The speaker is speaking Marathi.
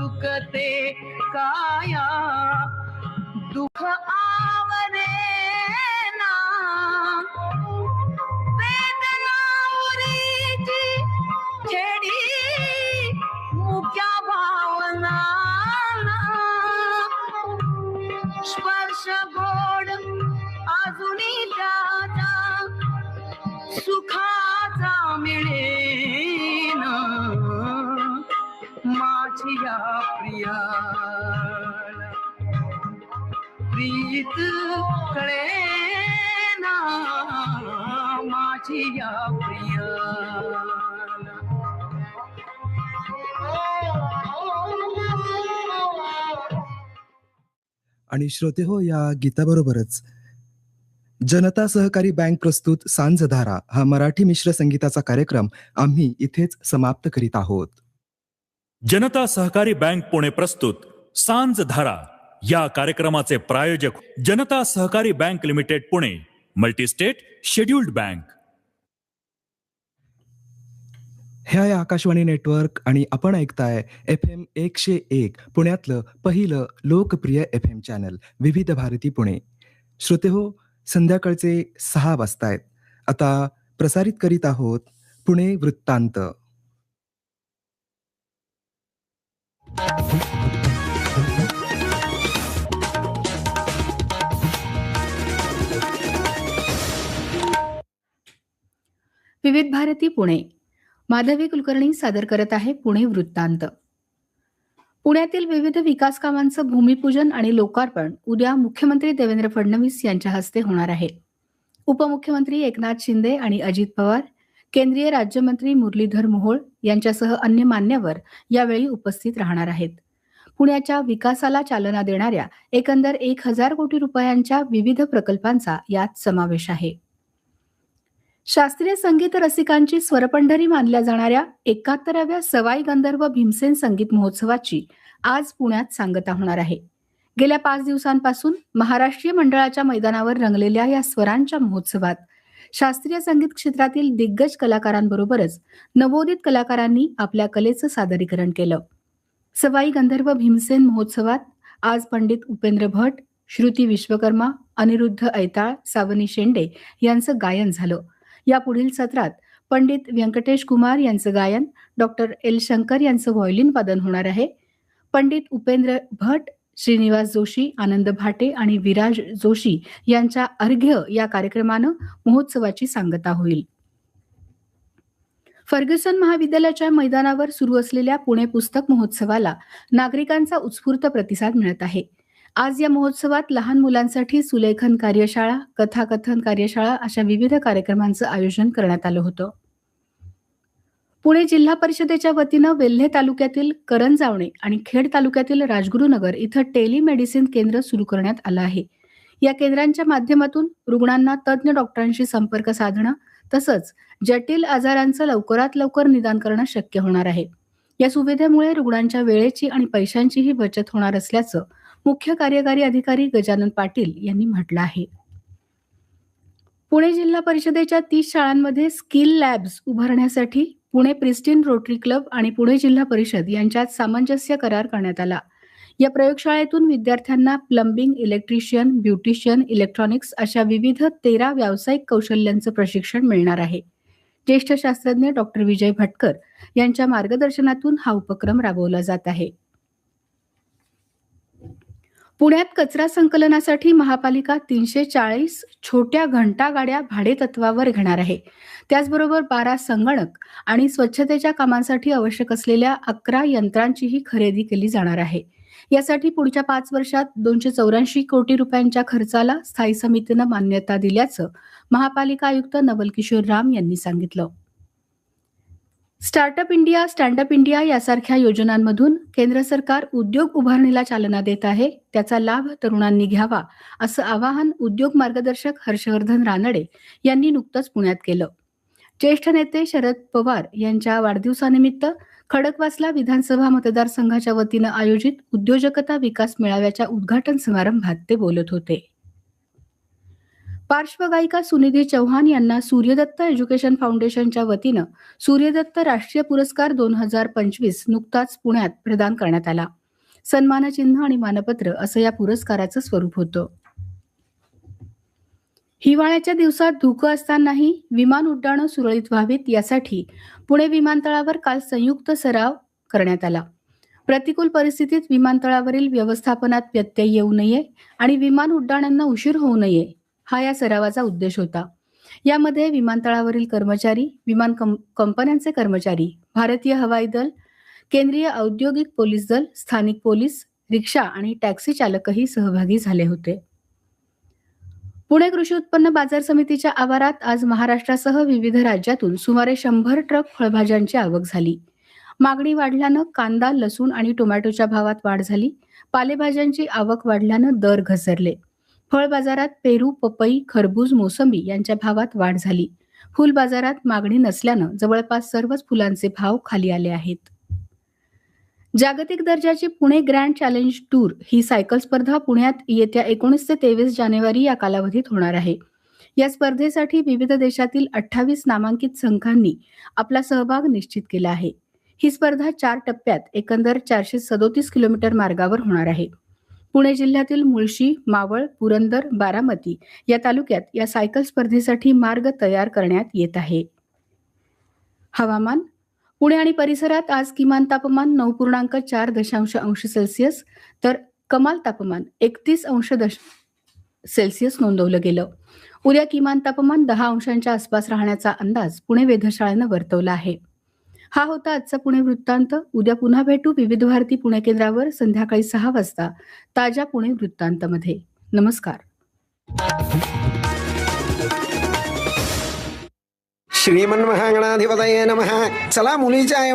दुखते काया. दुख आवरे प्रीत कळेना माझी या प्रियाला आणि श्रोते हो या गीताबरोबरच जनता सहकारी बँक प्रस्तुत सांजधारा हा मराठी मिश्र संगीताचा कार्यक्रम आम्ही इथेच समाप्त करीत आहोत. जनता सहकारी बँक पुणे प्रस्तुत सांज धारा या कार्यक्रमाचे प्रायोजक Janata Sahakari bank limited Pune multistate scheduled bank. हे आहे आकाशवाणी नेटवर्क आणि आपण ऐकताय एफ एम एकशे एक पुण्यातलं पहिलं लोकप्रिय एफ एम चॅनल विविध भारती पुणे. श्रोते हो संध्याकाळचे सहा वाजतायत. आता प्रसारित करीत आहोत पुणे वृत्तांत. विविध भारती पुणे. माधवी कुलकर्णी सादर करत आहे पुणे वृत्तांत. पुण्यातील विविध विकास कामांचं भूमिपूजन आणि लोकार्पण उद्या मुख्यमंत्री देवेंद्र फडणवीस यांच्या हस्ते होणार आहे. उपमुख्यमंत्री एकनाथ शिंदे आणि अजित पवार केंद्रीय राज्यमंत्री मुरलीधर मोहोळ यांच्यासह अन्य मान्यवर यावेळी उपस्थित राहणार आहेत. पुण्याच्या विकासाला चालना देणाऱ्या एकंदर एक हजार कोटी रुपयांच्या विविध प्रकल्पांचा यात समावेश आहे. शास्त्रीय संगीत रसिकांची स्वरपंढरी मानल्या जाणाऱ्या एकाहत्तराव्या सवाई गंधर्व भीमसेन संगीत महोत्सवाची आज पुण्यात सांगता होणार आहे. गेल्या पाच दिवसांपासून महाराष्ट्रीय मंडळाच्या मैदानावर रंगलेल्या या स्वरांच्या महोत्सवात शास्त्रीय संगीत क्षेत्रातील दिग्गज कलाकारांबरोबरच नवोदित कलाकारांनी आपल्या कलेचं सादरीकरण केलं. सवाई गंधर्व भीमसेन महोत्सवात आज पंडित उपेंद्र भट श्रुती विश्वकर्मा अनिरुद्ध ऐताळ सावनी शेंडे यांचं गायन झालं. या पुढील सत्रात पंडित व्यंकटेश कुमार यांचं गायन डॉक्टर एल शंकर यांचं व्हायोलिन वादन होणार आहे. पंडित उपेंद्र भट श्रीनिवास जोशी आनंद भाटे आणि विराज जोशी यांच्या अर्घ्य या कार्यक्रमानं महोत्सवाची सांगता होईल. फर्ग्युसन महाविद्यालयाच्या मैदानावर सुरू असलेल्या पुणे पुस्तक महोत्सवाला नागरिकांचा उत्स्फूर्त प्रतिसाद मिळत आहे. आज या महोत्सवात लहान मुलांसाठी सुलेखन कार्यशाळा कथाकथन कार्यशाळा अशा विविध कार्यक्रमांचं आयोजन करण्यात आलं होतं. पुणे जिल्हा परिषदेच्या वतीनं वेल्हे तालुक्यातील करंजावणे आणि खेड तालुक्यातील राजगुरुनगर इथं टेलिमेडिसिन केंद्र सुरू करण्यात आलं आहे. या केंद्रांच्या माध्यमातून रुग्णांना तज्ज्ञ डॉक्टरांशी संपर्क साधणं तसंच जटिल आजारांचं लवकरात लवकर निदान करणं शक्य होणार आहे. या सुविधेमुळे रुग्णांच्या वेळेची आणि पैशांचीही बचत होणार असल्याचं मुख्य कार्यकारी अधिकारी गजानन पाटील यांनी म्हटलं आहे. पुणे जिल्हा परिषदेच्या तीस शाळांमध्ये स्किल लॅब्स उभारण्यासाठी पुणे प्रिस्टिन रोटरी क्लब आणि पुणे जिल्हा परिषद यांच्यात सामंजस्य करार करण्यात आला. या प्रयोगशाळेतून विद्यार्थ्यांना प्लंबिंग इलेक्ट्रिशियन ब्युटिशियन इलेक्ट्रॉनिक्स अशा विविध तेरा व्यावसायिक कौशल्यांचं प्रशिक्षण मिळणार आहे. ज्येष्ठ शास्त्रज्ञ डॉक्टर विजय भटकर यांच्या मार्गदर्शनातून हा उपक्रम राबवला जात आहे. पुण्यात कचरा संकलनासाठी महापालिका तीनशे चाळीस छोट्या घंटा गाड्या भाडेतत्वावर घेणार आहे. त्याचबरोबर बारा संगणक आणि स्वच्छतेच्या कामांसाठी आवश्यक असलेल्या अकरा यंत्रांचीही खरेदी केली जाणार आहे. यासाठी पुढच्या पाच वर्षात दोनशे चौऱ्याऐंशी कोटी रुपयांच्या खर्चाला स्थायी समितीनं मान्यता दिल्याचं महापालिका आयुक्त नवल किशोर राम यांनी सांगितलं. स्टार्टअप इंडिया स्टँडअप इंडिया यासारख्या योजनांमधून केंद्र सरकार उद्योग उभारणीला चालना देत आहे. त्याचा लाभ तरुणांनी घ्यावा असं आवाहन उद्योग मार्गदर्शक हर्षवर्धन रानडे यांनी नुकतंच पुण्यात केलं. ज्येष्ठ नेते शरद पवार यांच्या वाढदिवसानिमित्त खडकवासला विधानसभा मतदारसंघाच्या वतीनं आयोजित उद्योजकता विकास मेळाव्याच्या उद्घाटन समारंभात ते बोलत होते. पार्श्वगायिका सुनिधी चौहान यांना सूर्यदत्त एज्युकेशन फाउंडेशनच्या वतीनं सूर्यदत्त राष्ट्रीय पुरस्कार दोन हजार पंचवीस नुकताच पुण्यात प्रदान करण्यात आला. सन्मानचिन्ह आणि मानपत्र असं या पुरस्काराचं स्वरूप होतं. हिवाळ्याच्या दिवसात धुकं असतानाही विमान उड्डाणं सुरळीत व्हावीत यासाठी पुणे विमानतळावर काल संयुक्त सराव करण्यात आला. प्रतिकूल परिस्थितीत विमानतळावरील व्यवस्थापनात व्यत्यय येऊ नये आणि विमान उड्डाणांना उशीर होऊ नये हा या सरावाचा उद्देश होता. यामध्ये विमानतळावरील कर्मचारी विमान कंपन्यांचे कर्मचारी भारतीय हवाई दल केंद्रीय औद्योगिक पोलीस दल स्थानिक पोलीस रिक्षा आणि टॅक्सी चालकही सहभागी झाले होते. पुणे कृषी उत्पन्न बाजार समितीच्या आवारात आज महाराष्ट्रासह विविध राज्यातून सुमारे शंभर ट्रक फळभाज्यांची आवक झाली. मागणी वाढल्यानं कांदा लसूण आणि टोमॅटोच्या भावात वाढ झाली. पालेभाज्यांची आवक वाढल्यानं दर घसरले. फळ बाजारात पेरू पपई खरबूज मोसंबी यांच्या भावात वाढ झाली. फुल बाजारात मागणी नसल्यानं जवळपास सर्वच फुलांचे भाव खाली आले आहेत. जागतिक दर्जाची पुणे ग्रँड चॅलेंज टूर ही सायकल स्पर्धा पुण्यात येत्या एकोणीस ते तेवीस जानेवारी या कालावधीत होणार आहे. या स्पर्धेसाठी विविध देशातील अठ्ठावीस नामांकित संघांनी आपला सहभाग निश्चित केला आहे. ही स्पर्धा चार टप्प्यात एकंदर चारशे सदोतीस किलोमीटर मार्गावर होणार आहे. पुणे जिल्ह्यातील मुळशी मावळ पुरंदर बारामती या तालुक्यात या सायकल स्पर्धेसाठी मार्ग तयार करण्यात येत आहे. हवामान. पुणे आणि परिसरात आज किमान तापमान नऊ पूर्णांक चार दशांश अंश सेल्सिअस तर कमाल तापमान एकतीस अंश दश सेल्सिअस नोंदवलं गेलं. उद्या किमान तापमान दहा अंशांच्या आसपास राहण्याचा अंदाज पुणे वेधशाळेनं वर्तवला आहे. हा होता आजचा पुणे वृत्तांत. उद्या पुन्हा भेटू विविध भारती पुणे केंद्रावर संध्याकाळी सहा वाजता. ताज्या पुणे वृत्तांतमध्ये. नमस्कार. श्रीमन्महागणाधिपतये नमः. चला मुलीच्या आई